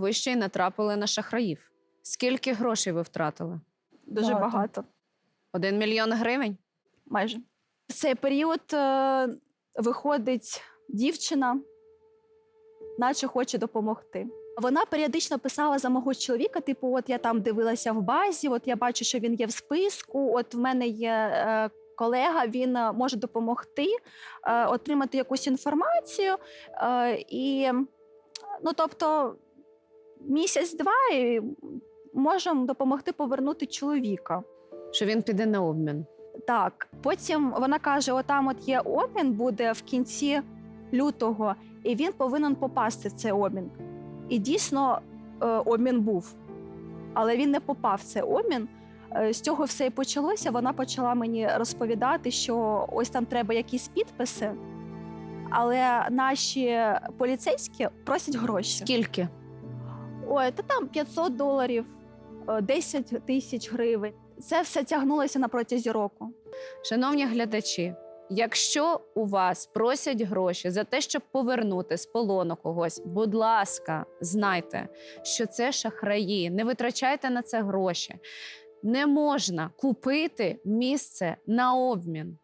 Ви ще й натрапили на шахраїв. Скільки грошей ви втратили? Дуже Багато. багато, Один мільйон гривень? майже. В цей період е, виходить дівчина, наче хоче допомогти. Вона періодично писала за мого чоловіка: типу, от я там дивилася в базі, от я бачу, що він є в списку. От в мене є е, колега, він е, може допомогти е, отримати якусь інформацію. Е, і, ну, тобто, місяць-два і можемо допомогти повернути чоловіка. Що він піде на обмін? Так, потім вона каже: отам от є обмін, буде в кінці лютого, і він повинен попасти в цей обмін. І дійсно е, обмін був, але він не попав в цей обмін. Е, З цього все і почалося. Вона почала мені розповідати, що ось там треба якісь підписи, але наші поліцейські просять гроші. Скільки? Ой, та там 500 доларів, е, 10 тисяч гривень. Це все тягнулося на протязі року. Шановні глядачі, якщо у вас просять гроші за те, щоб повернути з полону когось, будь ласка, знайте, що це шахраї. Не витрачайте на це гроші. Не можна купити місце на обмін.